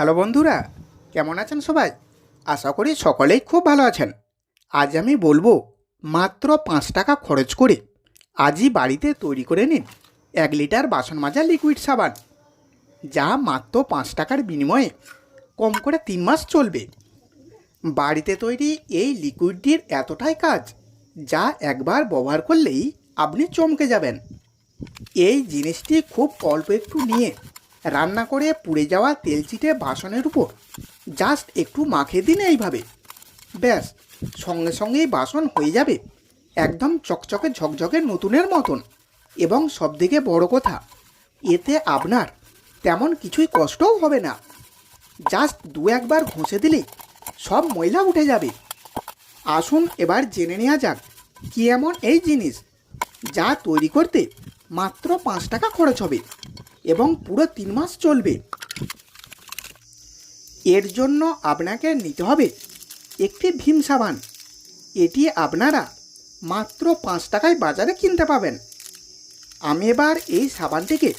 Hello বন্ধুরা, কেমন আছেন সবাই? আশা করি সকলেই খুব ভালো আছেন। আজ আমি বলব, মাত্র পাঁচ টাকা খরচ করে আজই বাড়িতে তৈরি করে নিন এক লিটার বাসন মাজা লিকুইড সাবান, যা মাত্র পাঁচ টাকার বিনিময়ে কম করে তিন মাস চলবে। বাড়িতে তৈরি এই লিকুইডটির এতটাই কাজ, যা একবার ব্যবহার করলেই আপনি চমকে যাবেন। এই জিনিসটি খুব অল্প একটু নিয়ে রান্না করে পুড়ে যাওয়া তেল চিটে বাসনের উপর। জাস্ট একটু মাখিয়ে দিন এইভাবে। ব্যাস, সঙ্গে সঙ্গেই বাসন হয়ে যাবে। একদম চকচকে ঝকঝকে নতুনের মতন। এবং সবথেকে বড় কথা, এতে আপনার তেমন কিছুই কষ্টও হবে না। জাস্ট দু একবার ঘষে দিলেই সব ময়লা উঠে যাবে। আসুন এবার জেনে নেওয়া যাক কি এমন এই জিনিস যা তৈরি করতে মাত্র পাঁচ টাকা খরচ হবে। এবং পুরো তিন মাস চলবে। এর জন্য আপনাকে নিতে হবে একটি ভীম সাবান। এটি আপনারা মাত্র পাঁচ টাকায় বাজারে কিনতে পাবেন। আমি এবার এই সাবানটিকে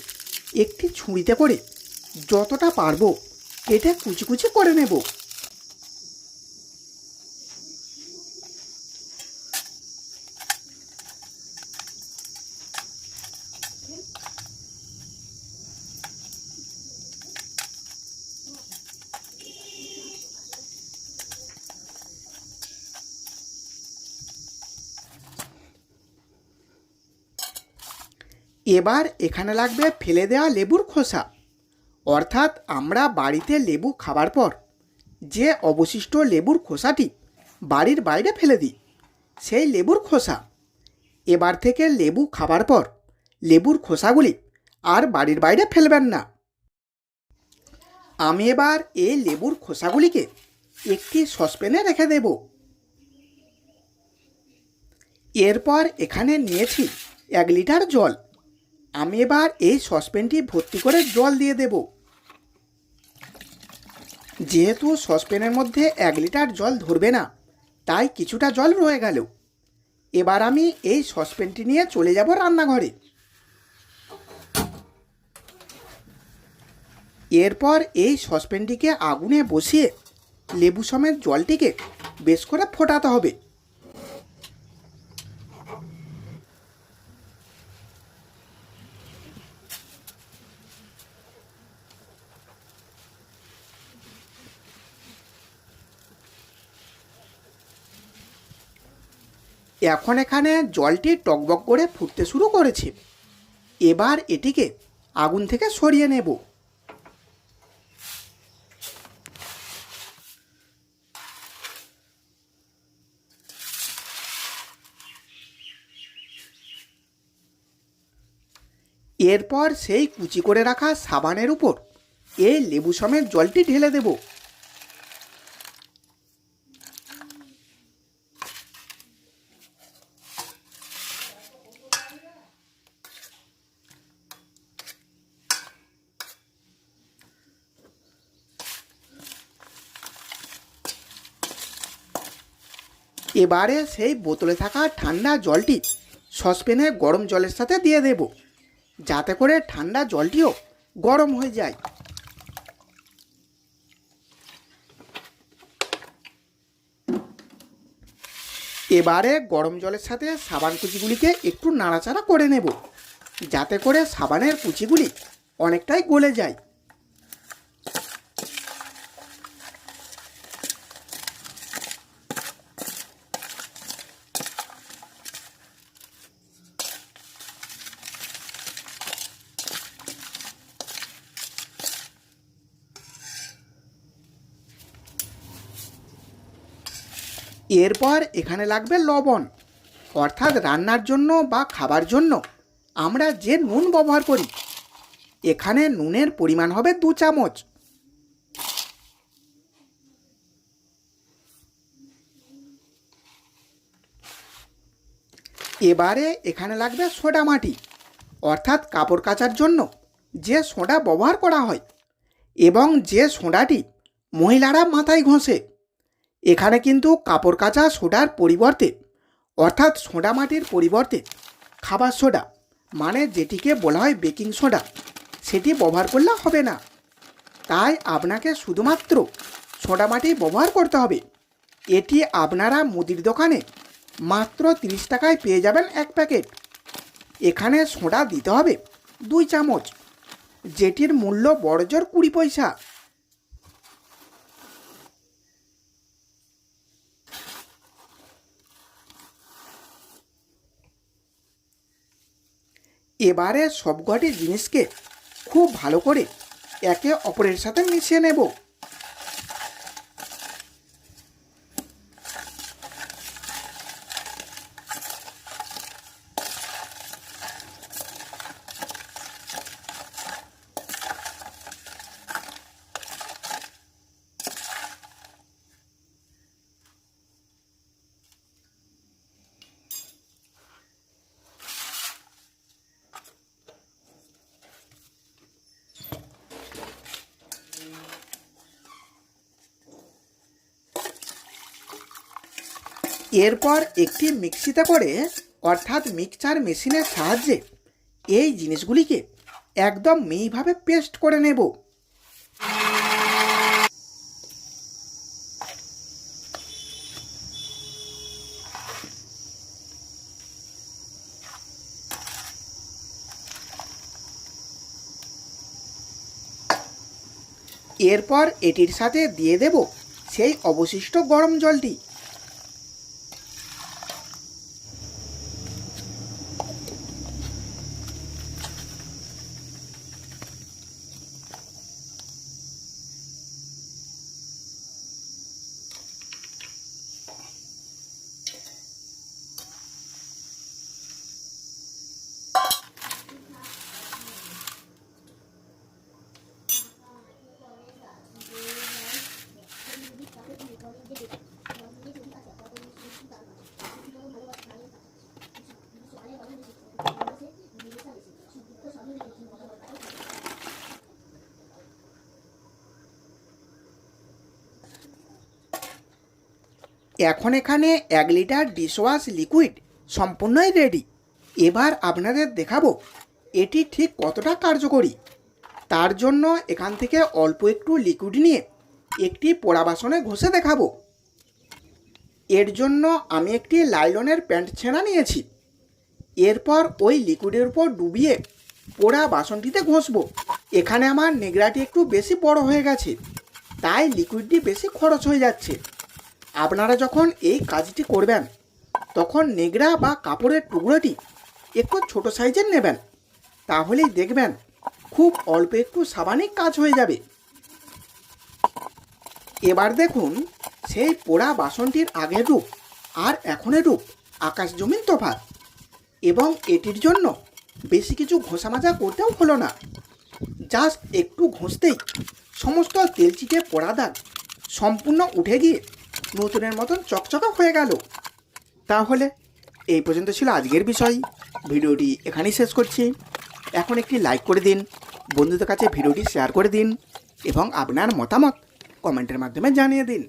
একটি ছুঁড়িতে করে যতটা পারব এটা কুচি কুচি করে নেব। এবার এখানে লাগবে ফেলে দেওয়া লেবুর খোসা। অর্থাৎ আমরা বাড়িতে লেবু খাবার পর যে অবশিষ্ট লেবুর খোসাটি বাড়ির বাইরে ফেলে দিই, সেই লেবুর খোসা। এবার থেকে লেবু খাবার পর লেবুর খোসাগুলি আর বাড়ির বাইরে ফেলবেন না। আমি এবার এই লেবুর খোসাগুলিকে একটি সসপ্যানে রেখে দেব। এরপর এখানে নিয়েছি এক লিটার জল। আমি এবার এই সসপ্যানটি ভর্তি করে জল দিয়ে দেব। যেহেতু সসপ্যানের মধ্যে এক লিটার জল ধরবে না, তাই কিছুটা জল রয়ে গেল। এবার আমি এই সসপ্যানটি নিয়ে চলে যাব রান্নাঘরে। এরপর এই সসপ্যানটিকে আগুনে বসিয়ে লেবু সমেত জলটিকে বেশ করে ফোটাতে হবে। এখন এখানে জলটি টকবক করে ফুটতে শুরু করেছে। এবার এটিকে আগুন থেকে সরিয়ে নেব। এরপর সেই কুচি করে রাখা সাবানের উপর এই লেবু সমেত জলটি ঢেলে দেবো। এবারে সেই বোতলে থাকা ঠান্ডা জলটি সসপ্যানে গরম জলের সাথে দিয়ে দেব। যাতে করে ঠান্ডা জলটিও গরম হয়ে যায়। এবারে গরম জলের সাথে সাবান কুচিগুলিকে একটু নাড়াচাড়া করে নেব। যাতে করে সাবানের কুচিগুলি অনেকটাই গলে যায়। এরপর এখানে লাগবে লবণ, অর্থাৎ রান্নার জন্য বা খাবার জন্য। আমরা যে নুন ব্যবহার করি, এখানে নুনের পরিমাণ হবে দু চামচ। এবারে এখানে লাগবে সোডা মাটি, অর্থাৎ কাপড় কাচার জন্য যে সোডা ব্যবহার করা হয়। এবং যে সোডাটি মহিলারা মাথায় ঘষে এখানে কিন্তু কাপড় কাচা সোডার পরিবর্তে, অর্থাৎ সোডা মাটির পরিবর্তে খাবার সোডা মানে যেটিকে বলা হয় বেকিং সোডা, সেটি ব্যবহার করলে হবে না। তাই আপনাকে শুধুমাত্র সোঁটামাটি ব্যবহার করতে হবে। এটি আপনারা মুদির দোকানে মাত্র তিরিশ টাকায় পেয়ে যাবেন এক প্যাকেট। এখানে সোডা দিতে হবে দুই চামচ, যেটির মূল্য বড়জোর কুড়ি পয়সা। এবারে সবকটি জিনিসকে খুব ভালো করে একে অপরের সাথে মিশিয়ে নেব। এরপর একটি মিক্সিতে করে, অর্থাৎ মিক্সচার মেশিনের সাহায্যে এই জিনিসগুলিকে একদম মিহিভাবে পেস্ট করে নেব। এরপর এটির সাথে দিয়ে দেব সেই অবশিষ্ট গরম জলটি। এখন এখানে এক লিটার ডিশওয়াশ লিকুইড সম্পূর্ণই রেডি এবার আপনাদের দেখাবো, এটি ঠিক কতটা কার্যকরী। তার জন্য এখান থেকে অল্প একটু লিকুইড নিয়ে একটি পোড়া বাসনে ঘষে দেখাবো। এর জন্য আমি একটি লাইলনের প্যান্ট ছেঁড়া নিয়েছি। এরপর ওই লিকুইডের উপর ডুবিয়ে পোড়া বাসনটিতে ঘষবো। এখানে আমার নেগড়াটি একটু বেশি বড় হয়ে গেছে, তাই লিকুইডটি বেশি খরচ হয়ে যাচ্ছে। আপনারা যখন এই কাজটি করবেন, তখন নেগড়া বা কাপড়ের টুকরোটি একটু ছোট সাইজের নেবেন। তাহলেই দেখবেন খুব অল্প একটু সাবানিক কাজ হয়ে যাবে। এবার দেখুন, সেই পোড়া বাসনটির আগের রূপ আর এখনের রূপ আকাশ জমিন তফাৎ। এবং এটির জন্য বেশি কিছু ঘষা মাজা করতেও হলো না। জাস্ট একটু ঘষতেই সমস্ত তেলচিটে পোড়া দাগ সম্পূর্ণ উঠে গিয়ে নতুনের মতন চকচকা হয়ে গেল। তাহলে এই পর্যন্ত ছিল আজকের বিষয়। ভিডিওটি এখানেই শেষ করছি। এখন একটি লাইক করে দিন, বন্ধুদের কাছে ভিডিওটি শেয়ার করে দিন এবং আপনার মতামত কমেন্টের মাধ্যমে জানিয়ে দিন।